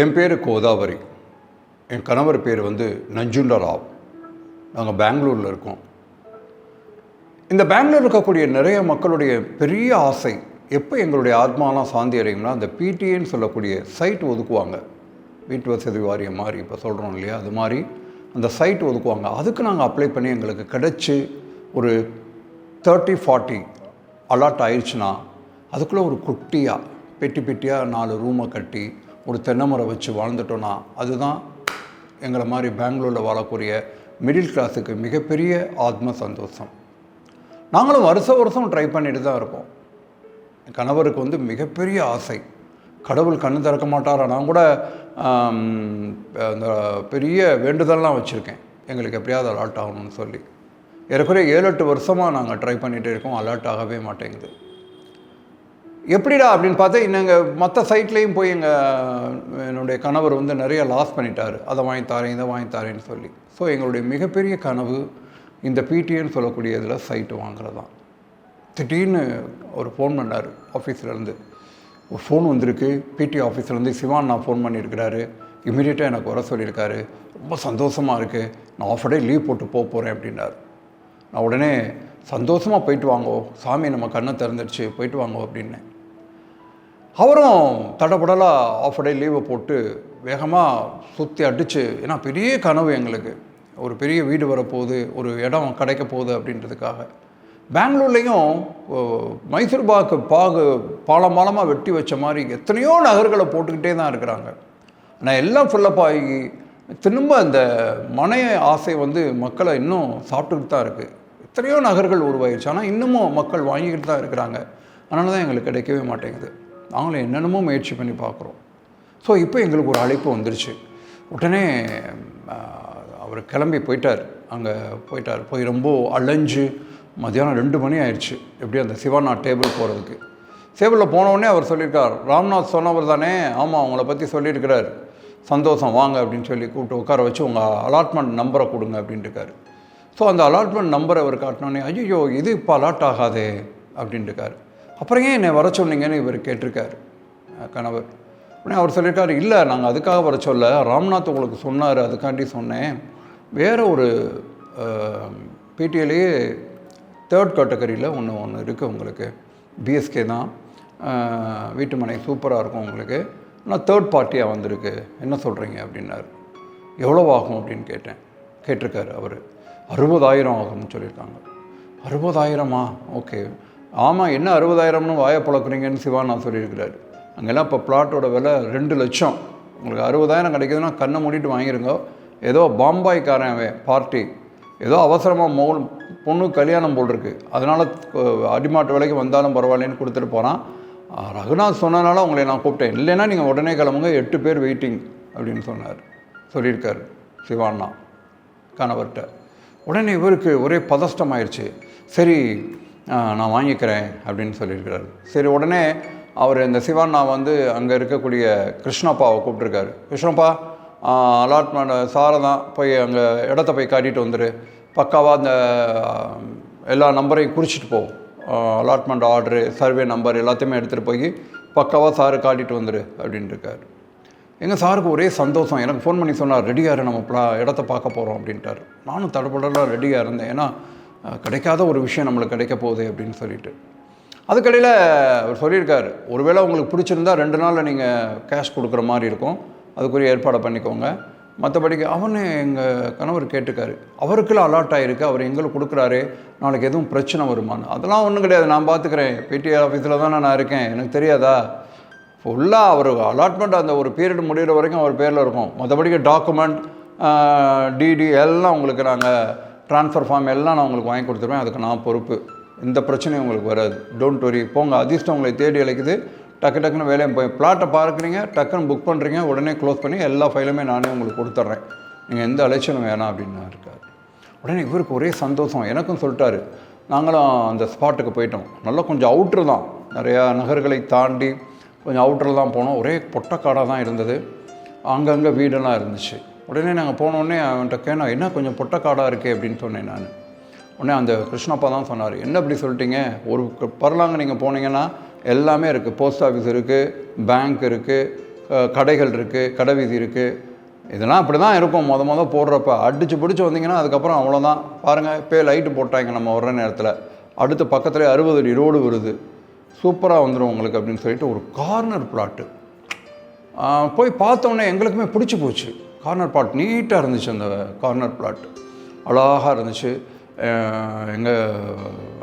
என் பேர் கோதாவரி. என் கணவர் பேர் வந்து நஞ்சுண்ட ராவ். நாங்கள் பெங்களூரில் இருக்கோம். இந்த பெங்களூர் இருக்கக்கூடிய நிறைய மக்களுடைய பெரிய ஆசை எப்போ எங்களுடைய ஆத்மாலாம் சாந்தி அடையும்னா அந்த பிடிஏன்னு சொல்லக்கூடிய சைட் ஒதுக்குவாங்க. வீட்டு வசதி வாரியம் மாதிரி இப்போ சொல்கிறோம் இல்லையா? அது மாதிரி அந்த சைட் ஒதுக்குவாங்க. அதுக்கு நாங்கள் அப்ளை பண்ணி எங்களுக்கு கிடச்சி ஒரு தேர்ட்டி ஃபார்ட்டி அலாட் ஆயிடுச்சுன்னா அதுக்குள்ளே ஒரு குட்டியாக பெட்டி பெட்டியாக நாலு ரூமை கட்டி ஒரு தென்னைமரம் வச்சு வாழ்ந்துட்டோன்னா அதுதான் எங்களை மாதிரி பெங்களூரில் வாழக்கூடிய மிடில் கிளாஸுக்கு மிகப்பெரிய ஆத்ம சந்தோஷம். நாங்களும் வருஷ வருஷம் ட்ரை பண்ணிட்டு தான் இருக்கோம். கணவருக்கு வந்து மிகப்பெரிய ஆசை. கடவுள் கண்ணு திறக்க மாட்டாரா? நான் கூட அந்த பெரிய வேண்டுதல்லாம் வச்சுருக்கேன். எங்களுக்கு எப்படியாவது அலாட் ஆகணும்னு சொல்லி. ஏறக்குறைய ஏழு எட்டு வருஷமாக நாங்கள் ட்ரை பண்ணிகிட்டே இருக்கோம். அலாட் ஆகவே மாட்டேங்குது. எப்படிடா அப்படின்னு பார்த்தா இன்னங்க மற்ற சைட்லேயும் போய் எங்கள் என்னுடைய கணவர் வந்து நிறைய லாஸ் பண்ணிட்டார். அதை வாங்கி தாரேன் இதை வாங்கி தாரேன்னு சொல்லி. ஸோ எங்களுடைய மிகப்பெரிய கனவு இந்த பிடிஎன்னு சொல்லக்கூடிய இதில் சைட்டு வாங்குறது தான் திடீர்னு ஒரு ஃபோன் பண்ணார் ஆஃபீஸ்லேருந்து ஒரு ஃபோன் வந்திருக்கு. பிடி ஆஃபீஸ்லேருந்து சிவான் நான் ஃபோன் பண்ணியிருக்கிறாரு. இமீடியட்டாக எனக்கு வர சொல்லியிருக்காரு. ரொம்ப சந்தோஷமாக இருக்குது நான் ஆஃப் டே லீவ் போட்டு போக போகிறேன் அப்படின்னார். நான் உடனே சந்தோஷமாக போயிட்டு வாங்கோ. சாமி நம்ம கண்ணை திறந்துடுச்சு போயிட்டு வாங்கோ அப்படின்னேன். அவரும் தடபடலாக ஆஃப் டே லீவை போட்டு வேகமாக சுற்றி அடித்து ஏன்னா பெரிய கனவு எங்களுக்கு. ஒரு பெரிய வீடு வரப்போகுது ஒரு இடம் கிடைக்க போகுது அப்படின்றதுக்காக. பெங்களூர்லேயும் மைசூர் பாக்கு பாகு பாலம் பாலமாக வெட்டி வச்ச மாதிரி எத்தனையோ நகர்களை போட்டுக்கிட்டே தான் இருக்கிறாங்க. ஆனால் எல்லாம் ஃபில்லப் ஆகி திரும்ப அந்த மனைய ஆசை வந்து மக்களை இன்னும் சாப்பிட்டுக்கிட்டு தான் இருக்குது எத்தனையோ நகர்கள் உருவாயிருச்சு. ஆனால் இன்னமும் மக்கள் வாங்கிக்கிட்டு தான் இருக்கிறாங்க. அதனால தான் எங்களுக்கு கிடைக்கவே மாட்டேங்குது. நாங்களும் என்னென்னமோ முயற்சி பண்ணி பார்க்குறோம். ஸோ இப்போ எங்களுக்கு ஒரு அழைப்பு வந்துருச்சு. உடனே அவர் கிளம்பி போயிட்டார். அங்கே போயிட்டார். போய் ரொம்ப அலைஞ்சு மதியானம் ரெண்டு மணி ஆயிடுச்சு. எப்படி அந்த சிவானா டேபிள் போகிறதுக்கு டேபிளில் போனவுடனே அவர் சொல்லியிருக்கார் ராம்நாத் சொன்னவர் தானே? ஆமாம் அவங்கள பற்றி சொல்லியிருக்கிறார். சந்தோஷம் வாங்க அப்படின்னு சொல்லி கூப்பிட்டு உட்கார வச்சு உங்கள் அலாட்மெண்ட் நம்பரை கொடுங்க அப்படின்ட்டுருக்காரு ஸோ அந்த அலாட்மெண்ட் நம்பரை அவர் காட்டினோடனே ஐயோ இது இப்போ அலாட் ஆகாதே அப்படின்ட்டுருக்காரு அப்புறம் ஏன் என்னை வர சொன்னீங்கன்னு இவர் கேட்டிருக்கார். கணவர். உடனே அவர் சொல்லிட்டார் இல்லை நாங்கள் அதுக்காக வர சொல்ல. ராம்நாத் உங்களுக்கு சொன்னார் அதுக்காண்டி சொன்னேன். வேறு ஒரு பிடிஎலேயே தேர்ட் கேட்டகரியில் ஒன்று ஒன்று இருக்குது உங்களுக்கு. பிஎஸ்கே தான். வீட்டு மனை சூப்பராக இருக்கும் உங்களுக்கு. ஆனால் தேர்ட் பார்ட்டியாக வந்திருக்கு. என்ன சொல்கிறீங்க அப்படின்னாரு. எவ்வளோ ஆகும்? அப்படின்னு கேட்டேன். கேட்டிருக்காரு அவர். அறுபதாயிரம் ஆகும்னு சொல்லியிருக்காங்க. அறுபதாயிரமா? ஓகே. ஆமாம் என்ன அறுபதாயிரம்னு வாயை பழக்கிறீங்கன்னு சிவானா சொல்லியிருக்கிறாரு. அங்கெல்லாம் இப்போ பிளாட்டோட விலை ரெண்டு லட்சம். உங்களுக்கு அறுபதாயிரம் கிடைக்குதுன்னா கண்ணை மூடிட்டு வாங்கிருங்க. ஏதோ பாம்பாய்க்காரன் அவன் பார்ட்டி. ஏதோ அவசரமாக மோ பொண்ணு கல்யாணம் போல் அதனால் அடிமாட்டு விலைக்கு வந்தாலும் பரவாயில்லன்னு கொடுத்துட்டு போகிறான் ரகுநாத் சொன்னனால உங்களை நான் கூப்பிட்டேன். இல்லைன்னா நீங்கள் உடனே கிளம்புங்க எட்டு பேர் வெயிட்டிங் அப்படின்னு சொன்னார். சொல்லியிருக்காரு சிவாண்ணா கணவர்கிட்ட. உடனே இவருக்கு ஒரே பதஷ்டம் ஆயிடுச்சு. சரி நான் வாங்கிக்கிறேன் அப்படின்னு சொல்லியிருக்கிறாரு. சரி உடனே அவர் இந்த சிவாண்ணா வந்து அங்கே இருக்கக்கூடிய கிருஷ்ணப்பாவை கூப்பிட்ருக்காரு கிருஷ்ணப்பா அலாட்மெண்ட் சாரை தான். போய் அங்கே இடத்த போய் காட்டிட்டு வந்துரு. பக்காவாக அந்த எல்லா நம்பரையும் குறிச்சிட்டு போ. அலாட்மெண்ட் ஆர்டரு சர்வே நம்பர் எல்லாத்தையுமே எடுத்துகிட்டு போய் பக்காவாக சாரு காட்டிட்டு வந்துடு அப்படின்ட்டு இருக்கார் எங்கள் சாருக்கு ஒரே சந்தோஷம். எனக்கு ஃபோன் பண்ணி சொன்னார் ரெடியாக இரு நம்ம ப்ளா இடத்த பார்க்க போகிறோம் அப்படின்ட்டார். நானும் தடப்படலாம் ரெடியாக இருந்தேன். ஏன்னா கிடைக்காத ஒரு விஷயம் நம்மளுக்கு கிடைக்க போகுது அப்படின்னு சொல்லிட்டு. அதுக்கடையில் அவர் சொல்லியிருக்காரு ஒருவேளை உங்களுக்கு பிடிச்சிருந்தா ரெண்டு நாளில் நீங்கள் கேஷ் கொடுக்குற மாதிரி இருக்கும் அதுக்குரிய ஏற்பாடை பண்ணிக்கோங்க. மற்றபடிக்கு அவனு எங்கள் கணவர் கேட்டுக்காரு அவருக்குள்ள அலாட் ஆகிருக்கு அவர் எங்களுக்கு கொடுக்குறாரு நாளைக்கு எதுவும் பிரச்சனை வருமான்னு. அதெல்லாம் ஒன்றும் கிடையாது நான் பார்த்துக்கிறேன் பிடிஆர் ஆஃபீஸில் தானே நான் இருக்கேன் எனக்கு தெரியாதா? ஃபுல்லாக அவர் அலாட்மெண்ட் அந்த ஒரு பீரியட் முடிகிற வரைக்கும் அவர் பேரில் இருக்கும். மற்றபடிக்கு டாக்குமெண்ட் டிடி எல்லாம் உங்களுக்கு நாங்கள் ட்ரான்ஸ்ஃபர் ஃபார்ம் எல்லாம் நான் உங்களுக்கு வாங்கி கொடுத்துருவேன். அதுக்கு நான் பொறுப்பு. இந்த பிரச்சனையும் உங்களுக்கு வராது. டோன்ட் வரி போங்க. அதிர்ஷ்டம் உங்களை தேடி அழைக்குது. டக்கு டக்குன்னு வேலையை போய் பிளாட்டை பார்க்குறீங்க. டக்குன்னு புக் பண்ணுறீங்க உடனே க்ளோஸ் பண்ணி எல்லா ஃபைலுமே நானே உங்களுக்கு கொடுத்துட்றேன். நீங்கள் எந்த அலைச்சலும் வேணாம் அப்படின்னு இருக்கார் உடனே இவருக்கு ஒரே சந்தோஷம். எனக்கும் சொல்லிட்டாரு. நாங்களும் அந்த ஸ்பாட்டுக்கு போயிட்டோம். நல்லா கொஞ்சம் அவுட்ரு தான். நிறையா நகர்களை தாண்டி கொஞ்சம் அவுட்டரில் தான் போனோம். ஒரே பொட்டக்காடாக தான் இருந்தது. அங்கங்கே வீடெல்லாம் இருந்துச்சு. உடனே நாங்கள் போனோடனே அவன்கிட்ட கேனோம் என்ன கொஞ்சம் பொட்டக்காடாக இருக்கே? அப்படின்னு சொன்னேன் நான். உடனே அந்த கிருஷ்ணப்பா தான் சொன்னார் என்ன இப்படி சொல்லிட்டீங்க? ஒரு பரலாங்க நீங்கள் போனீங்கன்னா எல்லாமே இருக்குது போஸ்ட் ஆஃபீஸ் இருக்குது பேங்க் இருக்குது கடைகள் இருக்குது கடை வீதி இருக்குது இதெல்லாம் அப்படி தான் இருக்கும். மொதல் மொதல் போடுறப்ப அடித்து பிடிச்சி வந்தீங்கன்னா அதுக்கப்புறம் அவ்வளோதான் பாருங்கள் இப்போ லைட்டு போட்டாங்க நம்ம வர்ற நேரத்தில். அடுத்து பக்கத்துலேயே அறுபது அடி ரோடு வருது. சூப்பராக வந்துடும் உங்களுக்கு அப்படின்னு சொல்லிட்டு ஒரு கார்னர் பிளாட்டு போய் பார்த்தோன்னே எங்களுக்குமே பிடிச்சி போச்சு. கார்னர் பிளாட் நீட்டாக இருந்துச்சு அந்த கார்னர் பிளாட் அழகாக இருந்துச்சு. எங்கள்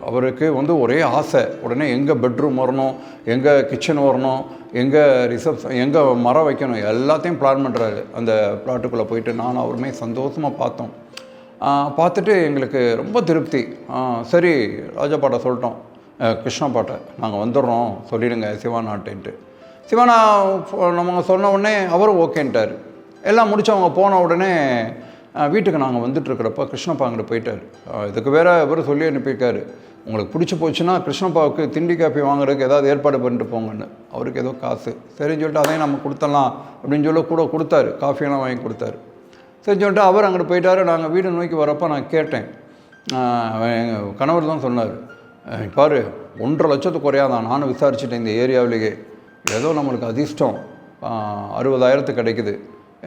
அவருக்கு வந்து ஒரே ஆசை. உடனே எங்கே பெட்ரூம் வரணும் எங்கே கிச்சன் வரணும் எங்கே ரிசப்ஷன் எங்கே மரம் வைக்கணும் எல்லாத்தையும் பிளான் பண்ணுறாரு அந்த பிளாட்டுக்குள்ளே போயிட்டு நானும் அவருமே சந்தோஷமாக பார்த்தோம். பார்த்துட்டு எங்களுக்கு ரொம்ப திருப்தி. சரி ராஜா பாட்டை சொல்லிட்டோம். அஹ், கிருஷ்ணா பாட்டை நாங்கள் வந்துடுறோம். சொல்லிடுங்க சிவானாட்டேன்ட்டு சிவானா நம்ம சொன்ன உடனே அவரும் ஓகேன்ட்டார் எல்லாம் முடிச்சவங்க போன உடனே வீட்டுக்கு நாங்கள் வந்துட்டுருக்கிறப்ப கிருஷ்ணப்பா அங்கிட்டு போயிட்டார். இதுக்கு வேறு இவர் சொல்லி அனுப்பியிருக்காரு. உங்களுக்கு பிடிச்சி போச்சுன்னா கிருஷ்ணப்பாவுக்கு திண்டி காப்பி வாங்குறதுக்கு ஏதாவது ஏற்பாடு பண்ணிட்டு போங்கன்னு. அவருக்கு ஏதோ காசு. சரின்னு சொல்லிட்டு அதையும் நம்ம கொடுத்தலாம். அப்படின்னு சொல்லி கூட கொடுத்தாரு. காஃபியெல்லாம் வாங்கி கொடுத்தாரு. சரி சொல்லிட்டு அவர் அங்கிட்டு போயிட்டாரு. நாங்கள் வீடு நோக்கி வரப்போ நான் கேட்டேன். எங்கள் கணவர் தான் சொன்னார். பாரு ஒன்றரை லட்சத்துக்கு குறையாதான் நானும் விசாரிச்சுட்டேன் இந்த ஏரியாவிலேயே. ஏதோ நம்மளுக்கு அதிர்ஷ்டம். அறுபதாயிரத்துக்கு கிடைக்குது.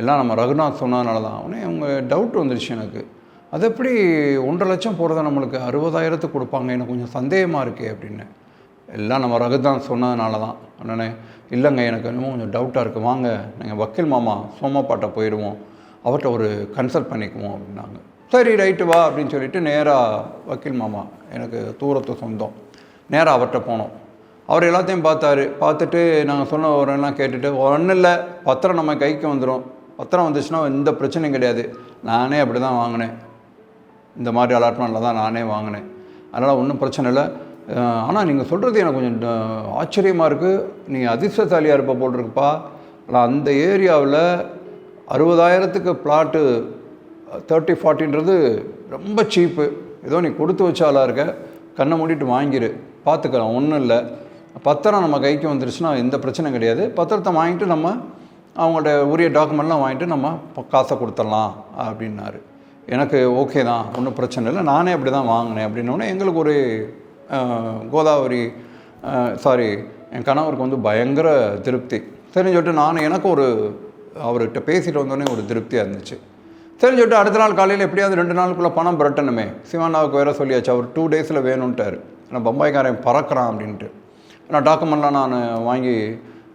எல்லாம் நம்ம ரகுநாத் சொன்னதுனால தான் உடனே அவங்க டவுட் வந்துருச்சு எனக்கு. அது எப்படி ஒன்றரை லட்சம் போகிறத நம்மளுக்கு அறுபதாயிரத்துக்கு கொடுப்பாங்க? எனக்கு கொஞ்சம் சந்தேகமாக இருக்கே அப்படின்னு. எல்லாம் நம்ம ரகுதான் சொன்னதுனால தான் உடனே இல்லைங்க எனக்கு இன்னும் கொஞ்சம் டவுட்டாக இருக்குது வாங்க நீங்கள் வக்கீல் மாமா சோமாப்பாட்டை போயிடுவோம். அவர்கிட்ட ஒரு கன்சல்ட் பண்ணிக்குவோம் அப்படின்னாங்க. சரி ரைட்டு வா அப்படின்னு சொல்லிட்டு நேராக வக்கீல் மாமா எனக்கு தூரத்து சொந்தம். நேராக அவர்கிட்ட போனோம். அவர் எல்லாத்தையும் பார்த்தாரு. பார்த்துட்டு நாங்கள் சொன்ன எல்லாம் கேட்டுட்டு ஒன்றும் இல்லை பத்திரம் நம்ம கைக்கு வந்துடும் பத்திரம் வந்துச்சுன்னா எந்த பிரச்சனையும் கிடையாது. நானே அப்படி தான் வாங்கினேன். இந்த மாதிரி அலாட்மெண்ட்டில் தான் நானே வாங்கினேன். அதனால் ஒன்றும் பிரச்சனை இல்லை. ஆனால் நீங்கள் சொல்கிறது எனக்கு கொஞ்சம் ஆச்சரியமாக இருக்குது நீங்கள் அதிர்ஷ்டசாலியாக இருப்ப போல் இருக்குப்பா. ஆனால் அந்த ஏரியாவில் அறுபதாயிரத்துக்கு பிளாட்டு தேர்ட்டி ஃபார்ட்டின்றது ரொம்ப சீப்பு ஏதோ நீ கொடுத்து வச்சாலாக இருக்க. கண்ணை மூடிட்டு வாங்கிரு. பார்த்துக்கலாம் ஒன்றும் இல்லை. பத்திரம் நம்ம கைக்கு வந்துருச்சுன்னா எந்த பிரச்சனையும் கிடையாது. பத்திரத்தை வாங்கிட்டு நம்ம அவங்கள்ட்ட உரிய டாக்குமெண்ட்லாம் வாங்கிட்டு நம்ம காசை கொடுத்துடலாம் அப்படின்னாரு. எனக்கு ஓகே தான் ஒன்றும் பிரச்சனை இல்லை நானே அப்படி தான் வாங்கினேன் அப்படின்னோடனே எங்களுக்கு ஒரு கோதாவரி சாரி என் கணவருக்கு வந்து பயங்கர திருப்தி. சரின்னு சொல்லிட்டு நான் எனக்கு ஒரு அவர்கிட்ட பேசிட்டு வந்தோடனே ஒரு திருப்தியாக இருந்துச்சு. சரின்னு சொல்லிட்டு அடுத்த நாள் காலையில் எப்படியாவது ரெண்டு நாளுக்குள்ளே பணம் புரட்டணுமே சிவானாவுக்கு வேறு சொல்லியாச்சு அவர் டூ டேஸில் வேணும்ட்டார். நான் பம்பாய்க்காரன் பறக்கிறான் அப்படின்ட்டு. நான் டாக்குமெண்ட்லாம் நான் வாங்கி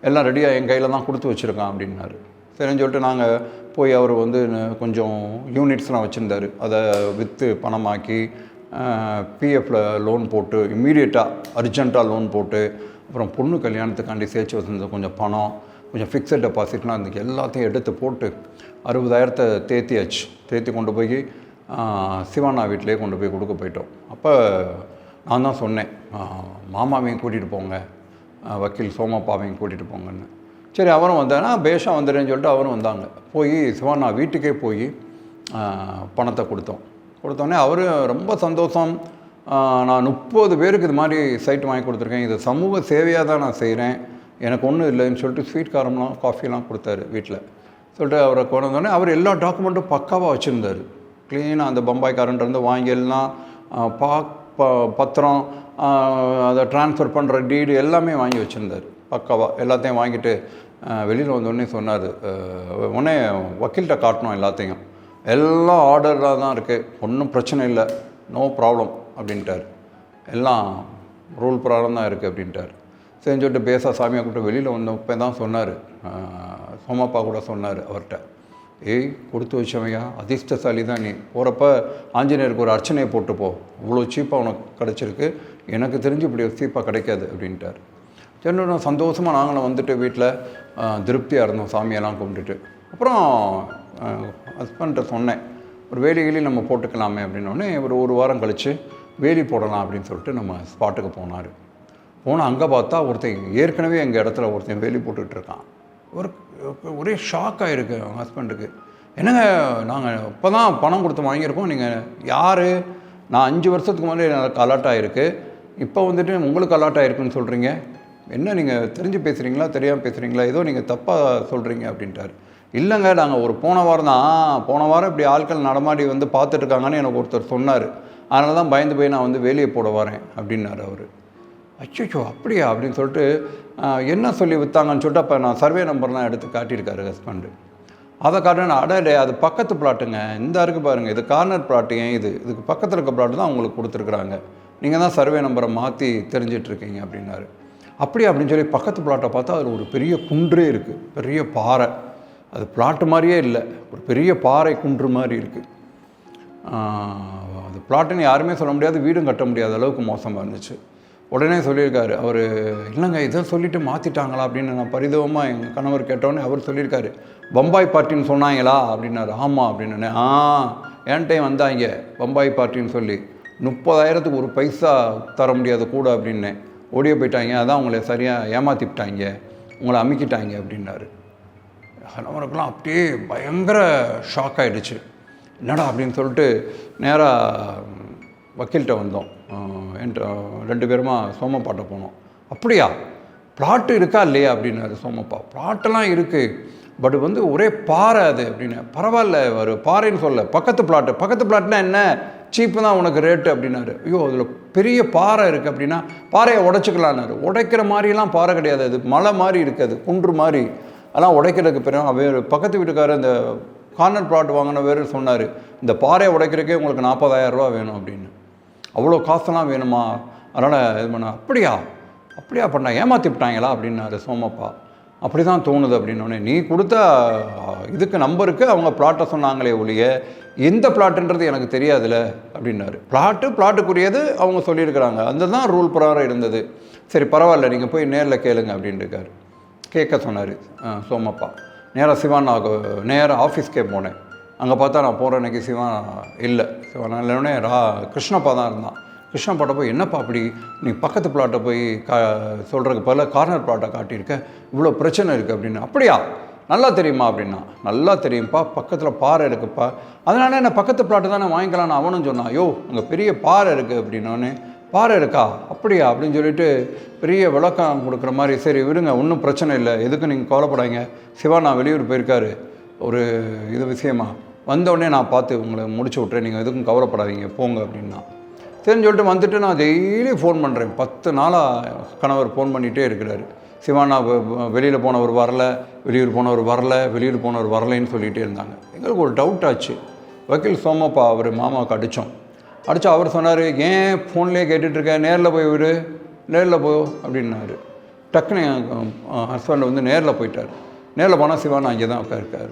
எல்லாம் ரெடியாக என் கையில் தான் கொடுத்து வச்சுருக்கான் அப்படின்னாரு. சரின்னு சொல்லிட்டு நாங்கள் போய் அவர் வந்து கொஞ்சம் யூனிட்ஸ்லாம் வச்சுருந்தாரு. அதை விற்று பணமாக்கி பிஎஃப்பில் லோன் போட்டு இம்மீடியட்டாக அர்ஜென்ட்டாக லோன் போட்டு அப்புறம் பொண்ணு கல்யாணத்துக்காண்டி சேர்த்து வச்சிருந்த கொஞ்சம் பணம் கொஞ்சம் ஃபிக்ஸட் டெபாசிட்லாம் இருந்துச்சு. எல்லாத்தையும் எடுத்து போட்டு அறுபதாயிரத்தை தேத்தியாச்சு. தேத்தி கொண்டு போய் சிவானா வீட்டிலே கொண்டு போய் கொடுக்க போயிட்டோம். அப்போ நான் தான் சொன்னேன் மாமாவையும் கூட்டிகிட்டு போங்க. வக்கீல் சோமப்பாவையும் கூட்டிகிட்டு போங்கன்னு. சரி அவரும் வந்தானா பேஷா வந்துடுறேன்னு சொல்லிட்டு அவரும் வந்தாங்க. போய் சிவானா வீட்டுக்கே போய் பணத்தை கொடுத்தோம். கொடுத்தோடனே அவர் ரொம்ப சந்தோஷம். நான் முப்பது பேருக்கு இது மாதிரி சைட் வாங்கி கொடுத்துருக்கேன். இது சமூக சேவையாக தான் நான் செய்கிறேன் எனக்கு ஒன்றும் இல்லைன்னு சொல்லிட்டு ஸ்வீட் காரம்லாம் காஃபிலாம் கொடுத்தாரு வீட்டில் சொல்லிட்டு அவரை கொண்டு வந்தோடனே அவர் எல்லா டாக்குமெண்ட்டும் பக்காவாக வச்சுருந்தார். க்ளீனாக அந்த பம்பாய்க்காரன்ட்டு வாங்கி எல்லாம் பா ப- பத்திரம் அதை ட்ரான்ஸ்ஃபர் பண்ணுற டீடு எல்லாமே வாங்கி வச்சுருந்தார். பக்காவாக எல்லாத்தையும் வாங்கிட்டு வெளியில் வந்தோடனே சொன்னார் உடனே வக்கீல்கிட்ட காட்டணும் எல்லாத்தையும். எல்லாம் ஆர்டராக தான் இருக்குது ஒன்றும் பிரச்சனை இல்லை. நோ ப்ராப்ளம் அப்படின்ட்டார். எல்லாம் ரூல் பிரகாரம் தான் இருக்குது அப்படின்ட்டார். சரின்னு சொல்லிட்டு பேசா சாமியை கூப்பிட்டு வெளியில் வந்தப்போ தான் சொன்னார். சோமாப்பா கூட சொன்னார் அவர்கிட்ட. ஏய் கொடுத்து வச்சவையா? அதிர்ஷ்டசாலி தான் நீ. போகிறப்ப ஆஞ்சநேயருக்கு ஒரு அர்ச்சனையை போட்டு போ இவ்வளோ சீப்பாக உனக்கு கிடச்சிருக்கு. எனக்கு தெரிஞ்சு இப்படி ஒரு சீப்பாக கிடைக்காது அப்படின்ட்டார். சரி சந்தோஷமாக நாங்களும் வந்துட்டு வீட்டில் திருப்தியாக இருந்தோம் சாமியெல்லாம் கும்பிட்டுட்டு. அப்புறம் ஹஸ்பண்ட்டை சொன்னேன் ஒரு வேலி நம்ம போட்டுக்கலாமே அப்படின்னோடனே ஒரு ஒரு வாரம் கழித்து வேலி போடலாம் அப்படின்னு சொல்லிட்டு நம்ம ஸ்பாட்டுக்கு போனார். போனால் அங்கே பார்த்தா ஒருத்தன் ஏற்கனவே எங்கள் இடத்துல ஒருத்தன் வேலி போட்டுட்டு இருக்கான். ஒரு ஒரே ஷாக் ஆகிருக்கு அவங்க ஹஸ்பண்டுக்கு என்னங்க நாங்கள் இப்போ தான் பணம் கொடுத்து வாங்கியிருக்கோம் நீங்கள் யார்? நான் அஞ்சு வருஷத்துக்கு முன்னாடி எனக்கு அலர்ட் ஆகிருக்கு இப்போ வந்துட்டு உங்களுக்கு அலாட் ஆகிருக்குன்னு சொல்கிறீங்க என்ன நீங்கள் தெரிஞ்சு பேசுகிறீங்களா தெரியாமல் பேசுகிறீங்களா ஏதோ நீங்கள் தப்பாக சொல்கிறீங்க அப்படின்ட்டார். இல்லைங்க நாங்கள் ஒரு போன வாரம் தான். போன வாரம் இப்படி ஆட்கள் நடமாடி வந்து பார்த்துட்டு இருக்காங்கன்னு எனக்கு ஒருத்தர் சொன்னார். அதனால தான் பயந்து போய் நான் வந்து வேலையை போட வரேன் அப்படின்னார் அவர். அச்சோ அப்படியா? அப்படின்னு சொல்லிட்டு என்ன சொல்லி விற்றாங்கன்னு சொல்லிட்டு அப்போ நான் சர்வே நம்பர்லாம் எடுத்து காட்டியிருக்காரு ஹஸ்பண்டு அதை காட்டினா அடடே அது பக்கத்து பிளாட்டுங்க இந்த இருக்குது பாருங்கள் இது கார்னர் பிளாட்டு ஏன் இது? இதுக்கு பக்கத்தில் இருக்க பிளாட்டு தான் உங்களுக்கு கொடுத்துருக்குறாங்க. நீங்கள் தான் சர்வே நம்பரை மாற்றி தெரிஞ்சிட்ருக்கீங்க அப்படின்னாரு. அப்படி அப்படின்னு சொல்லி பக்கத்து பிளாட்டை பார்த்தா அதில் ஒரு பெரிய குன்றே இருக்குது பெரிய பாறை. அது பிளாட்டு மாதிரியே இல்லை. ஒரு பெரிய பாறை குன்று மாதிரி இருக்குது அது பிளாட்டுன்னு யாருமே சொல்ல முடியாது. வீடும் கட்ட முடியாத அளவுக்கு மோசமாக இருந்துச்சு. உடனே சொல்லியிருக்காரு. அவர் இல்லைங்க இதை சொல்லிவிட்டு மாற்றிட்டாங்களா அப்படின்னு நான் பரிதவமாக எங்கள் கணவர் கேட்டோன்னே அவர் சொல்லியிருக்காரு. பம்பாய் பார்ட்டின்னு சொன்னாங்களா? அப்படின்னாரு. ஆமாம் அப்படின்னு ஆ என்கிட்டயும் வந்தாங்க. பம்பாய் பார்ட்டின்னு சொல்லி. முப்பதாயிரத்துக்கு ஒரு பைசா தர முடியாது கூட அப்படின்னேன் ஓடியே போயிட்டாங்க அதான் உங்களை சரியாக ஏமாற்றிவிட்டாங்க உங்களை அமுக்கிட்டாங்க அப்படின்னாரு. கணவனுக்கெல்லாம் அப்படியே பயங்கர ஷாக் ஆகிடுச்சு என்னடா அப்படின்னு சொல்லிட்டு நேராக வக்கீல்கிட்ட வந்தோம். அஹ் என்கிட்ட ரெண்டு பேருமா சோமப்பாட்டை போனோம். அப்படியா? பிளாட்டு இருக்கா இல்லையா அப்படின்னாரு சோமப்பா. பிளாட்டெல்லாம் இருக்குது பட் வந்து ஒரே பாறை அது அப்படின்னு. பரவாயில்ல ஒரு பாறைன்னு சொல்ல பக்கத்து பிளாட்டு பக்கத்து பிளாட்னா என்ன? சீப்பு தான் உனக்கு ரேட்டு அப்படின்னாரு. ஐயோ அதில் பெரிய பாறை இருக்குது அப்படின்னா பாறையை உடச்சிக்கலான்னாரு. உடைக்கிற மாதிரிலாம் பாறை கிடையாது அது. மலை மாதிரி இருக்குது குன்று மாதிரி. அதெல்லாம் உடைக்கிறதுக்கு பிறகு வேறு பக்கத்து வீட்டுக்காரர் இந்த கார்னர் பிளாட் வாங்கின வேறு சொன்னார் இந்த பாறையை உடைக்கிறதுக்கே உங்களுக்கு 40000 ரூபா வேணும் அப்படின்னு. அவ்வளோ காசெல்லாம் வேணுமா? அதனால் இது பண்ண அப்படியா? அப்படியா பண்ண ஏமாற்றி விட்டாங்களா அப்படின்னாரு சோமப்பா. அப்படி தான் தோணுது அப்படின்னோடனே நீ கொடுத்த இதுக்கு நம்பருக்கு அவங்க பிளாட்டை சொன்னாங்களே ஒழிய எந்த பிளாட்டுன்றது எனக்கு தெரியாதுல்ல அப்படின்னாரு. பிளாட்டு பிளாட்டுக்குரியது அவங்க சொல்லியிருக்கிறாங்க. அந்த தான் ரூல் பிரகாரம் இருந்தது. சரி பரவாயில்ல நீங்கள் போய் நேரில் கேளுங்க அப்படின்ட்டு கேட்க சொன்னார் சோமப்பா. நேராக சிவானாவுக்கு நேராக ஆஃபீஸ்க்கே போனேன். அங்கே பார்த்தா நான் போகிற அன்னைக்கு சிவா இல்லை. சிவானா இல்லைன்னே ரா கிருஷ்ணப்பா தான் இருந்தான். கிருஷ்ணப்பாட்ட போய் என்னப்பா அப்படி நீ பக்கத்து பிளாட்டை போய் கா சொல்கிறதுக்கு பல கார்னர் பிளாட்டை காட்டியிருக்க? இவ்வளோ பிரச்சனை இருக்குது அப்படின்னு. அப்படியா? நல்லா தெரியுமா அப்படின்னா? நல்லா தெரியும்ப்பா பக்கத்தில் பாறை இருக்குப்பா. அதனால என்ன பக்கத்து பிளாட்டு தானே வாங்கிக்கலாம்னு அவனும் சொன்னான். ஐயோ அங்கே பெரிய பாறை இருக்குது அப்படின்னோன்னு பாறை இருக்கா? அப்படியா? அப்படின்னு சொல்லிட்டு பெரிய விளக்கம் கொடுக்குற மாதிரி சரி விடுங்க ஒன்றும் பிரச்சனை இல்லை. எதுக்கும் நீங்கள் கோலப்படாங்க சிவா நான் வெளியூர் போயிருக்காரு. ஒரு இது விஷயமா. வந்தோடனே நான் பார்த்து உங்களை முடிச்சு விட்றேன் நீங்கள் எதுக்கும் கவலைப்படாதீங்க. போங்க அப்படின்னா. சரின்னு சொல்லிட்டு வந்துட்டு நான் டெய்லி ஃபோன் பண்ணுறேன் பத்து நாளாக கணவர் ஃபோன் பண்ணிகிட்டே இருக்கிறாரு. சிவானா வெளியில் போனவர் வரல வெளியூர் போனவர் வரல வெளியூர் போனவர் வரலைன்னு சொல்லிகிட்டே இருந்தாங்க. எங்களுக்கு ஒரு டவுட் ஆச்சு. வக்கீல் சோமப்பா அவர் மாமாவுக்கு அடித்தோம் அடித்தா அவர் சொன்னார் ஏன் ஃபோன்லேயே கேட்டுட்ருக்க நேரில் போய் விடு. நேரில் போ. அப்படின்னாரு. டக்குன்னு ஹஸ்பண்ட் வந்து நேரில் போயிட்டார். நேரில் போனால் சிவானா அங்கே தான் உட்காருக்காரு.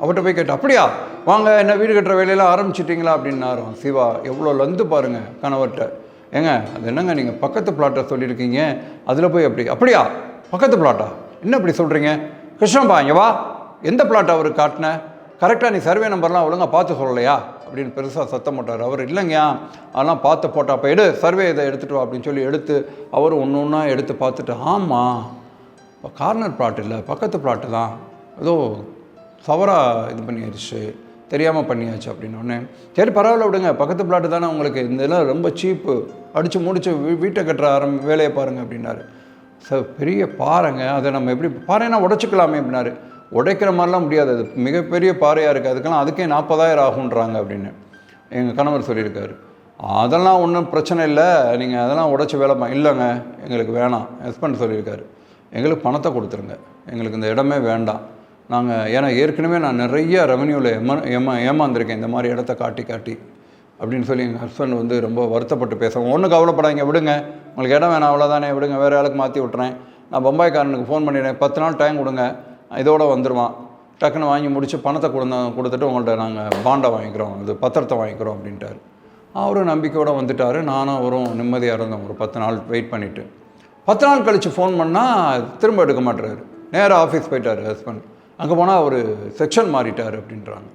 அவர்கிட்ட போய் கேட்டேன் அப்படியா? வாங்க என்ன வீடு கட்டுற வேலையெல்லாம் ஆரம்பிச்சிட்டிங்களா? அப்படின்னாரோ. சிவா எவ்வளோ லந்து பாருங்க கணவர்கிட்ட. ஏங்க அது என்னங்க நீங்கள் பக்கத்து பிளாட்டை சொல்லியிருக்கீங்க? அதில் போய் அப்படி அப்படியா? பக்கத்து பிளாட்டா என்ன இப்படி சொல்கிறீங்க கிருஷ்ணப்பா இங்கே வா. எந்த பிளாட் அவர் காட்டின? கரெக்டாக நீ சர்வே நம்பர்லாம் ஒழுங்கா பார்த்து சொல்லலையா? அப்படின்னு பெருசாக சத்தம் போட்டார். அவர் இல்லைங்கயா அதெல்லாம் பார்த்து போட்டா அப்போ எடு சர்வே இதை எடுத்துகிட்டு வா அப்படின்னு சொல்லி எடுத்து அவர் ஒன்று ஒன்றா எடுத்து பார்த்துட்டு ஆமாம் இப்போ கார்னர் பிளாட் இல்லை பக்கத்து பிளாட்டு தான். ஏதோ ஃபவராக இது பண்ணிடுச்சு தெரியாமல் பண்ணியாச்சு அப்படின்னோடனே சரி பரவாயில்ல விடுங்க பக்கத்து பிளாட்டு தானே உங்களுக்கு இந்த இதெல்லாம் ரொம்ப சீப்பு அடித்து முடிச்சு வீ- வீட்டை கட்டுற ஆரம் வேலையை பாருங்கள் அப்படின்னாரு. சார் பெரிய பாறைங்க அதை நம்ம எப்படி பாறைனா உடைச்சிக்கலாமே அப்படின்னாரு. உடைக்கிற மாதிரிலாம் முடியாது அது மிகப்பெரிய பாறையாக இருக்குது அதுக்கெல்லாம் அதுக்கே நாற்பதாயிரம் ஆகுன்றாங்க அப்படின்னு எங்கள் கணவர் சொல்லியிருக்காரு. அதெல்லாம் ஒன்றும் பிரச்சனை இல்லை நீங்கள் அதெல்லாம் உடைச்சி வேலை பா இல்லைங்க எங்களுக்கு வேணாம் ஹஸ்பண்ட் சொல்லியிருக்காரு. எங்களுக்கு பணத்தை கொடுத்துருங்க எங்களுக்கு இந்த இடமே வேண்டாம் நாங்கள் ஏன்னா ஏற்கனவே நான் நிறைய ரெவன்யூவில் ஏமா ஏமா ஏமாந்துருக்கேன் இந்த மாதிரி இடத்த காட்டி காட்டி. அப்படின்னு சொல்லி எங்கள் ஹஸ்பண்ட் வந்து ரொம்ப வருத்தப்பட்டு பேசுவோம் ஒன்றும் கவலைப்படாதீங்க விடுங்க. உங்களுக்கு இடம் வேணாம் அவ்வளோதானே விடுங்க. வேறு ஆளுக்கு மாற்றி விட்றேன் நான் பம்பாய்க்காரனுக்கு ஃபோன் பண்ணிடுறேன் பத்து நாள் டைம் கொடுங்க. இதோடு வந்துடுவான் டக்குன்னு வாங்கி முடித்து பணத்தை கொடுந்த கொடுத்துட்டு உங்கள்கிட்ட நாங்கள் பாண்டை வாங்கிக்கிறோம். இது பத்திரத்தை வாங்கிக்கிறோம் அப்படின்ட்டாரு. அவரும் நம்பிக்கையோடு வந்துட்டார். நானும் அவரும் நிம்மதியாக இருந்தோம். ஒரு பத்து நாள் வெயிட் பண்ணிவிட்டு பத்து நாள் கழித்து ஃபோன் பண்ணால் திரும்ப எடுக்க மாட்டுறாரு. நேராக ஆஃபீஸ் போயிட்டார் ஹஸ்பண்ட் அங்கே போனால் அவர் செக்ஷன் மாறிட்டார் அப்படின்றாங்க.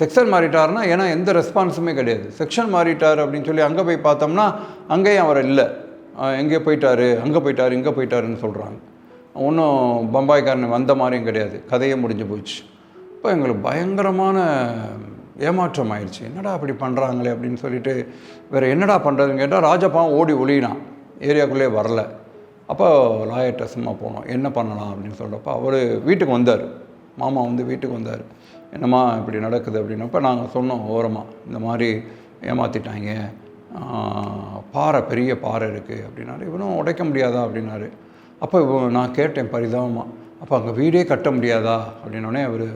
செக்ஷன் மாறிட்டாருன்னா ஏன்னா எந்த ரெஸ்பான்ஸுமே கிடையாது. செக்ஷன் மாறிட்டார் அப்படின்னு சொல்லி அங்கே போய் பார்த்தோம்னா அங்கேயும் அவர் இல்லை. எங்கே போயிட்டாரு அங்கே போயிட்டார் இங்கே போயிட்டாருன்னு சொல்கிறாங்க ஒன்றும் பம்பாய்க்காரன் வந்த மாதிரியும் கிடையாது. கதையே முடிஞ்சு போச்சு. இப்போ எங்களுக்கு பயங்கரமான ஏமாற்றம் ஆயிடுச்சு என்னடா அப்படி பண்ணுறாங்களே அப்படின்னு சொல்லிட்டு வேறு என்னடா பண்ணுறதுன்னு கேட்டால் ராஜப்பாவும் ஓடி ஒளியினான். ஏரியாக்குள்ளே வரல. அப்போ லாயர்கிட்ட சும்மா போனோம். என்ன பண்ணலாம்? அப்படின்னு சொல்கிறப்ப அவர் வீட்டுக்கு வந்தார். மாமா வந்து வீட்டுக்கு வந்தார். என்னம்மா இப்படி நடக்குது? அப்படின்னப்ப நாங்கள் சொன்னோம் ஓரமாக இந்த மாதிரி ஏமாற்றிட்டாங்க பாறை பெரிய பாறை இருக்குது அப்படின்னாரு. இவனும் உடைக்க முடியாதா? அப்படின்னாரு. அப்போ நான் கேட்டேன் பரிதாபமாக அப்போ அங்கே வீடே கட்ட முடியாதா? அப்படின்னோடனே அவர்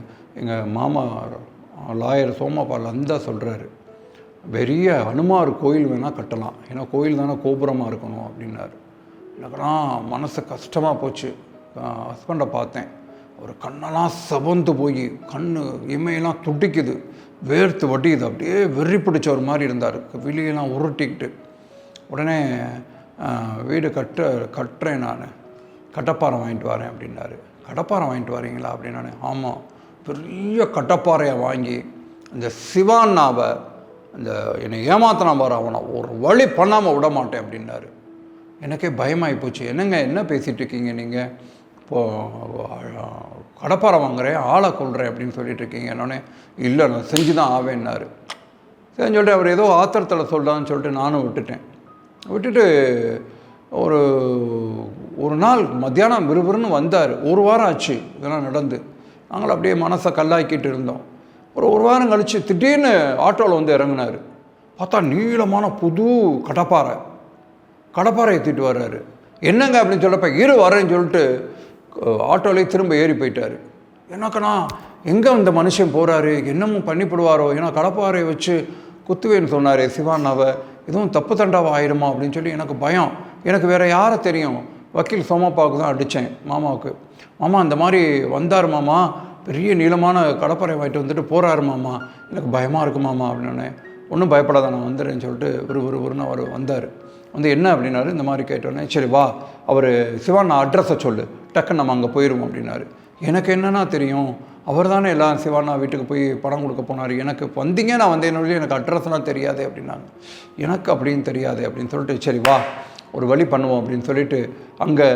எங்கள் மாமா லாயர் சோமாபால் அந்த சொல்கிறாரு பெரிய அனுமார் கோயில் வேணால் கட்டலாம். ஏன்னா கோயில் தானே கோபுரமாக இருக்கணும். அப்படின்னாரு. எனக்குலாம் மனசு கஷ்டமாக போச்சு. ஹஸ்பண்டை பார்த்தேன். ஒரு கண்ணெல்லாம் சபந்து போய் கண் இமையெல்லாம் துடிக்குது. வேர்த்து வட்டிக்குது. அப்படியே வெறி பிடிச்ச ஒரு மாதிரி இருந்தார். வெளியெல்லாம் உருட்டிக்கிட்டு. உடனே வீடு கட்ட கட்டுறேன் நான். கட்டப்பாறை வாங்கிட்டு வரேன் அப்படின்னாரு. கடப்பாறை வாங்கிட்டு வரீங்களா? அப்படின்னு நான் ஆமாம் பெரிய கட்டப்பாறையை வாங்கி அந்த சிவான்னாவை அந்த என்னை ஏமாத்தினா பாரு அவனை ஒரு வழி பண்ணாமல் விட மாட்டேன் அப்படின்னாரு. எனக்கே பயமாகி போச்சு. என்னங்க என்ன பேசிகிட்டு இருக்கீங்க நீங்கள் இப்போது கடப்பாறை வாங்குறேன் ஆளை கொள்கிறேன் அப்படின்னு சொல்லிட்டு இருக்கீங்க. என்னோடனே இல்லை நான் செஞ்சு தான் ஆவேன்னாரு. சரின்னு சொல்லிட்டு அவர் ஏதோ ஆத்திரத்தில் சொல்கிறான்னு சொல்லிட்டு நானும் விட்டுட்டேன். விட்டுட்டு ஒரு ஒரு நாள் மத்தியானம் விறுவிறுன்னு வந்தார். ஒரு வாரம் ஆச்சு இதெல்லாம் நடந்து. நாங்கள் அப்படியே மனசை கல்லாக்கிட்டு இருந்தோம். ஒரு ஒரு வாரம் கழித்து திடீர்னு ஆட்டோவில் வந்து இறங்கினார். பார்த்தா நீளமான புது கடப்பாறை கடப்பாறை ஏற்றிட்டு வர்றாரு. என்னங்க அப்படின்னு சொல்லப்ப இரு வரேன்னு சொல்லிட்டு அஹ், ஆட்டோலே திரும்ப ஏறி போயிட்டார். என்னக்கண்ணா எங்கே இந்த மனுஷன் போகிறாரு என்னமும் பண்ணிவிடுவாரோ? ஏன்னா கடப்பாறை வச்சு குத்துவேன்னு சொன்னார் சிவானாவை எதுவும் தப்பு தண்டாவா ஆயிடுமா அப்படின்னு சொல்லி எனக்கு பயம். எனக்கு வேறு யாரை தெரியும்? வக்கீல் சோமாப்பாவுக்கு தான் அடித்தேன் மாமாவுக்கு. மாமா இந்த மாதிரி வந்தார் மாமா. பெரிய நீளமான கடப்பாறை வாங்கிட்டு வந்துட்டு போகிறாரு மாமா. எனக்கு பயமாக இருக்கு மாமா அப்படின்னு ஒன்றும் பயப்படாத நான் வந்துடுறேன்னு சொல்லிட்டு ஒரு ஒரு ஒருன்னு அவர் வந்தார். வந்து என்ன அப்படின்னாரு? இந்த மாதிரி கேட்டோன்னே சரி வா அவர் சிவான் நான் அட்ரஸை சொல்லு. டக்குன்னு நம்ம அங்கே போயிடுவோம் அப்படின்னாரு. எனக்கு என்னன்னா தெரியும்? அவர் தானே எல்லாம் சிவானா வீட்டுக்கு போய் பணம் கொடுக்க போனார். எனக்கு வந்தீங்க நான் வந்தேன் ஒழிய எனக்கு அட்ரஸ்லாம் தெரியாதே அப்படின்னாங்க. எனக்கு அப்படின்னு தெரியாது அப்படின்னு சொல்லிட்டு சரி வா ஒரு வழி பண்ணுவோம் அப்படின்னு சொல்லிட்டு அங்கே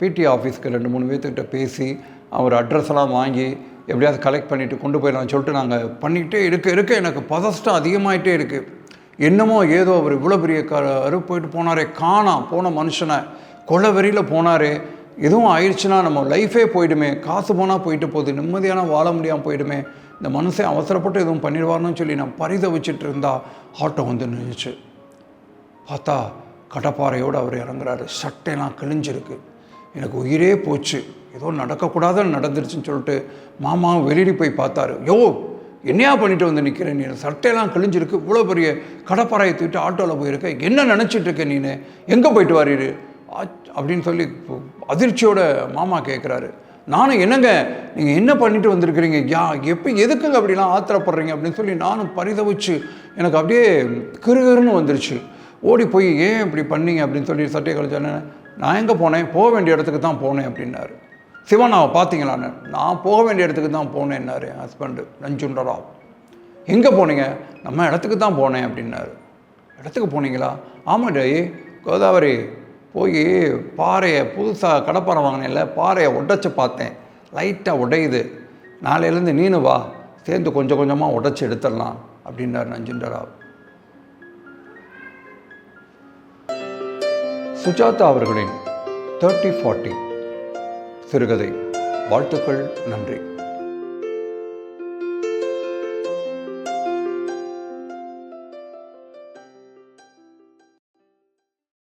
பிடி ஆஃபீஸ்க்கு ரெண்டு மூணு பேர்த்துக்கிட்ட பேசி அவர் அட்ரஸ்லாம் எல்லாம் வாங்கி எப்படியாவது கலெக்ட் பண்ணிவிட்டு கொண்டு போயிடலாம்னு சொல்லிட்டு நாங்கள் பண்ணிக்கிட்டே இருக்க இருக்க. எனக்கு பதஷ்டம் அதிகமாகிட்டே இருக்குது என்னமோ ஏதோ அவர் இவ்வளோ பெரிய கரு போயிட்டு போனாரே காணாம் போன மனுஷனை கொலை வெறியில் போனாரே எதுவும் ஆயிடுச்சுன்னா நம்ம லைஃபே போயிடுமே காசு போனால் போயிட்டு போகுது நிம்மதியான வாழ முடியாமல் போயிடுமே இந்த மனுஷன் அவசரப்பட்டு எதுவும் பண்ணிடுவார்னு சொல்லி நான் பரிதவிச்சிட்டு இருந்தா ஆட்டோ வந்து நின்றுச்சு பார்த்தா கடப்பாறையோடு அவர் இறங்குறாரு. சட்டையெல்லாம் கிழிஞ்சிருக்கு. எனக்கு உயிரே போச்சு. ஏதோ நடக்கக்கூடாதுன்னு நடந்துருச்சுன்னு சொல்லிட்டு மாமாவும் வெளியில் போய் பார்த்தாரு. யோ என்னையா பண்ணிட்டு வந்து நிற்கிறேன் நீ சட்டையெல்லாம் கிழிஞ்சிருக்கு. இவ்வளோ பெரிய கடப்பாறையை தூக்கிட்டு ஆட்டோவில் போயிருக்க. என்ன நினச்சிட்டு இருக்க நீ எங்கே போயிட்டு வரீரு? அப்படின்னு சொல்லி அதிர்ச்சியோட மாமா கேட்குறாரு நானும் என்னங்க நீங்கள் என்ன பண்ணிட்டு வந்திருக்கிறீங்க? யா எப்போ எதுக்குங்க அப்படிலாம் ஆத்திரப்படுறீங்க அப்படின்னு சொல்லி நானும் பரிதவிச்சு எனக்கு அப்படியே கிறுகிறுன்னு வந்துருச்சு. ஓடி போய் ஏன் இப்படி பண்ணீங்க? அப்படின்னு சொல்லி சட்டையை கழிச்சோன்னே நான் எங்கே போனேன்? போக வேண்டிய இடத்துக்கு தான் போனேன் அப்படின்னாரு. சிவனாவை பார்த்தீங்களான்னு நான் போக வேண்டிய இடத்துக்கு தான் போனேன்னாரு என் ஹஸ்பண்டு நஞ்சுண்டராவ் எங்கே போனீங்க? நம்ம இடத்துக்கு தான் போனேன் அப்படின்னாரு. இடத்துக்கு போனீங்களா? ஆமாடே டேய் கோதாவரி போய் பாறையை புதுசாக கடப்பாறை வாங்கினேன்ல பாறையை உடச்சி பார்த்தேன். லைட்டாக உடையுது. நாளையிலேருந்து நீனு வா சேர்ந்து கொஞ்சம் கொஞ்சமாக உடைச்சி எடுத்துடலாம் அப்படின்னார் நஞ்சுண்டராவ் சுஜாதா அவர்களின் தேர்ட்டி ஃபார்ட்டி சிறுகதை வாழ்த்துக்கள் நன்றி.